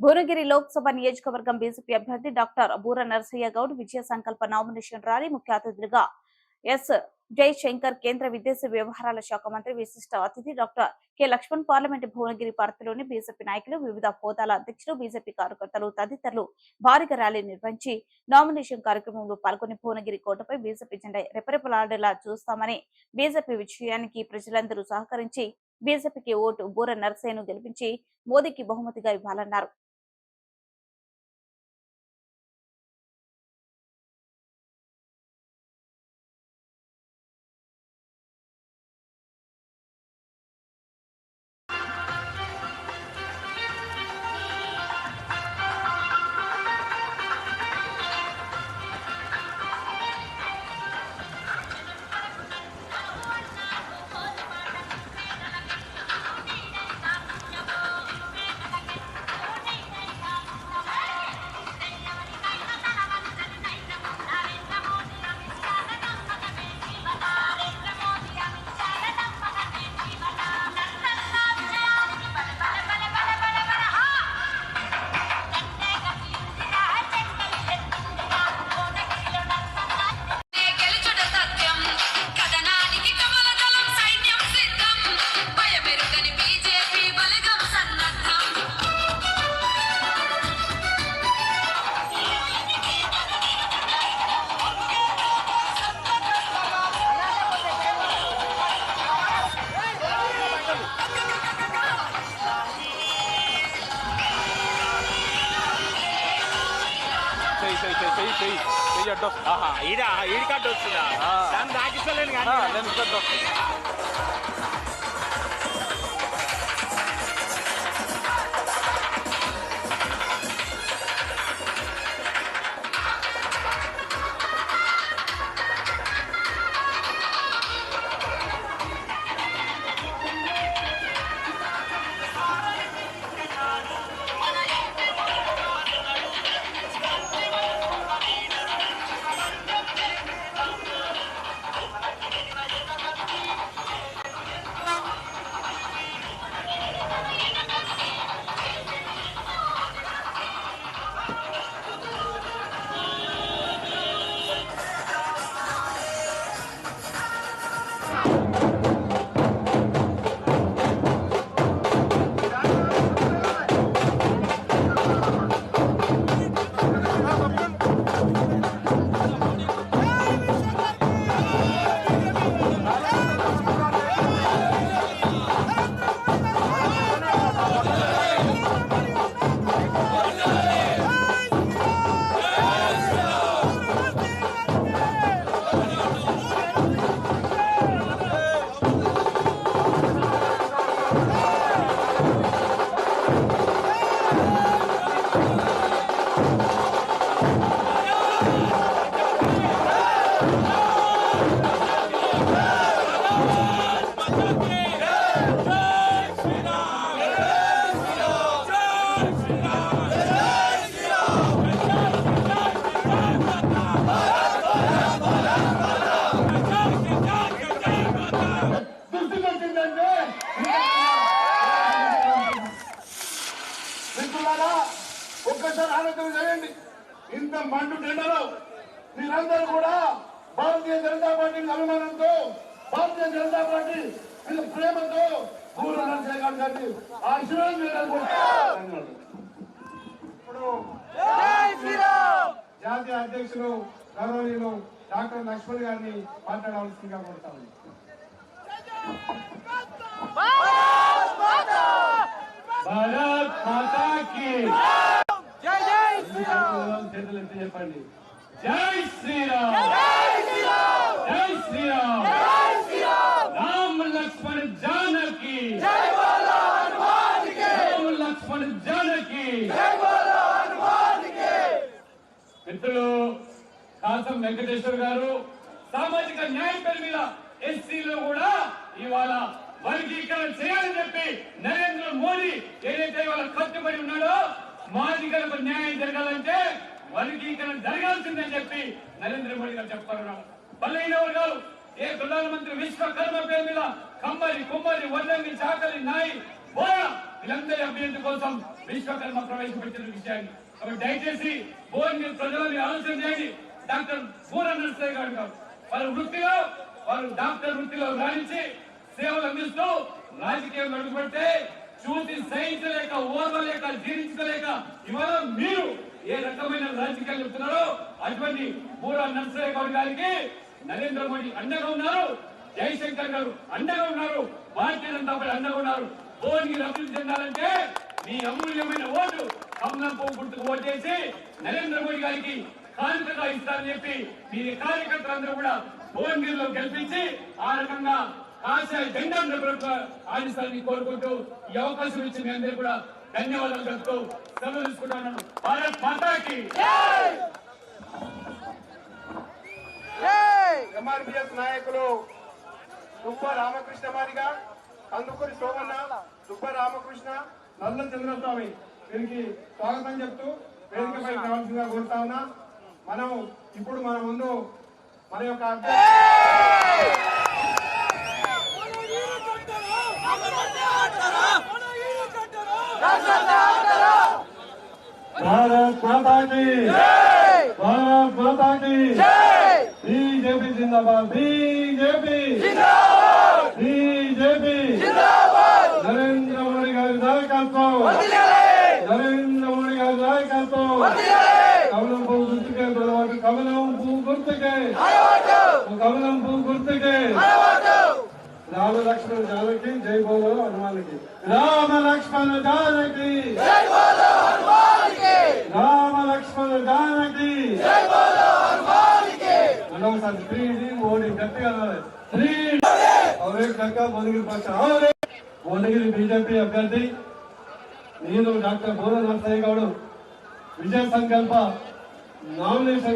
భువనగిరి లోక్సభ నియోజకవర్గం బీజేపీ అభ్యర్థి డాక్టర్ బూర నరసయ్య గౌడ్ విజయ సంకల్ప నామినేషన్ ర్యాలీ ముఖ్య అతిథులుగా ఎస్ జైశంకర్ కేంద్ర విదేశీ వ్యవహారాల శాఖ మంత్రి విశిష్ట అతిథి doctor K Laxman parliament Bhuvanagiri పార్టీలోని బీజేపీ నాయకులు వివిధ హోదాల అధ్యక్షులు బీజేపీ కార్యకర్తలు తదితరులు భారీగా ర్యాలీ నిర్వహించి నామినేషన్ కార్యక్రమంలో పాల్గొని భువనగిరి కోటపై బీజేపీ జెండా రెపరెపలాడేలా చూస్తామని బీజేపీ విజయానికి ప్రజలందరూ సహకరించి బీజేపీకి ఓటు బూర నరసయ్యను గెలిపించి మోదీకి బహుమతిగా ఇవ్వాలన్నారు. చెయ్యి అడ్డు ఈడ ఈడి కట్టు వస్తుందా. దాన్ని తాకిస్తలేను కానీ. ఒక్కసారి ఆలోచన చేయండి. ఇంత మండు టెండలో మీరందరూ కూడా భారతీయ జనతా పార్టీకి అభిమానంతో భారతీయ జనతా పార్టీ ప్రేమతో ఊరు నరసింహ గారిని ఆశీర్వాదం ఇప్పుడు జాతీయ అధ్యక్షులు గౌరవనీయులు డాక్టర్ లక్ష్మణ్ గారిని మాట్లాడవలసిందిగా కోరుతాను భారత్ మాతా కి జై జై శ్రీరామ్ చేతులు ఎత్తి చెప్పండి. జై శ్రీరామ్. జై శ్రీరామ్. రామ్ లక్ష్మణ్ జానకి. రామ్ లక్ష్మణ్ జానకి. మిత్రులు కాసం వెంకటేశ్వర్ గారు సామాజిక న్యాయం పేరు మీద ఎస్సీలో కూడా ఇవాళ వర్గీకరణ చేయాలని చెప్పి నరేంద్ర మోడీ ఏదైతే ఇవాళ కట్టుబడి ఉన్నాడో మాదిగలకు న్యాయం జరగాలంటే వర్గీకరణ జరగాల్సిందని చెప్పి నరేంద్ర మోడీ గారు చెప్తారు బలైన వర్గాలు ఏ ప్రధానమంత్రి విశ్వకర్మ పేరు మీద కమ్మరి కుమ్మరి వడ్లంగి చాకలి నాయి బోయ వీళ్ళందరి అభ్యర్థి కోసం విశ్వకర్మ ప్రవేశపెట్టిన విషయాన్ని. కాబట్టి దయచేసి భువనగిరి ప్రజలు మీరు ఆలోచన చేయండి. డాక్టర్ పూర నరసయ్య గారు గారు వారి వృత్తిలో వారు డాక్టర్ వృత్తిలో రాణించి సేవలు అందిస్తూ రాజకీయం అడుగుపెడితే చూసి సహించలేక ఓర్వలేక జీవించలేక ఇవాళ మీరు ఏ రకమైన రాజకీయాలు చెప్తున్నారో అటువంటి పూరా నర్సరే గౌడ్ గారికి నరేంద్ర మోడీ అండగా ఉన్నారు. జయశంకర్ గారు అండగా ఉన్నారు. భారతీయ జనతా పార్టీ అండగా ఉన్నారు. భువనగిరి అభివృద్ధి చెందాలంటే మీ అమూల్యమైన ఓటు కమలం పువ్వు గుర్తుకు ఓటేసి నరేంద్ర మోడీ గారికి కానుకగా ఇస్తారని చెప్పి మీ కార్యకర్తలందరూ కూడా భువనగిరిలో గెలిపించి ఆ రకంగా కాషాయ జెండా ఆడిస్తారని కోరుకుంటూ ఈ అవకాశం ఇచ్చి మీ అందరూ కూడా ధన్యవాదాలు చెప్తూ సెలవు తీసుకుంటున్నాను. భారత్ మాతాకి. ఎంఆర్పిఎస్ నాయకులు దుబ్బ రామకృష్ణ మాదిగా కందుకూరి సోమన్న దుబ్బ రామకృష్ణ నల్ల చంద్రస్వామి వీరికి స్వాగతం చెప్తూ వేదికపై రావాల్సిందిగా కోరుతా ఉన్నా. మనం ఇప్పుడు మన ముందు మన యొక్క అభ్యర్థి భారత్ మాతా की భారత్ మాతా की బీజేపీ జిందాబాద్ బీజేపీ బీజేపీ నరేంద్ర మోడీ గారి నాయకత్వం నరేంద్ర మోడీ గారి నాయకత్వం కమలం పువ్వు గుర్తుకే పిలవాలి కమలం పువ్వు గుర్తుకే కమలం పువ్వు గుర్తుకే రామ లక్ష్మణ జానకి! జై బోలో హనుమానికి! రామ లక్ష్మణ జానకి రామ లక్ష్మణ జానకి సార్ శ్రీ మోడీ గట్టిగా శ్రీ అవే కక్క పక్ష బీజేపీ అభ్యర్థి నేను డాక్టర్ బోర నరసయ్య గౌడ. విజయ సంకల్ప నామినేషన్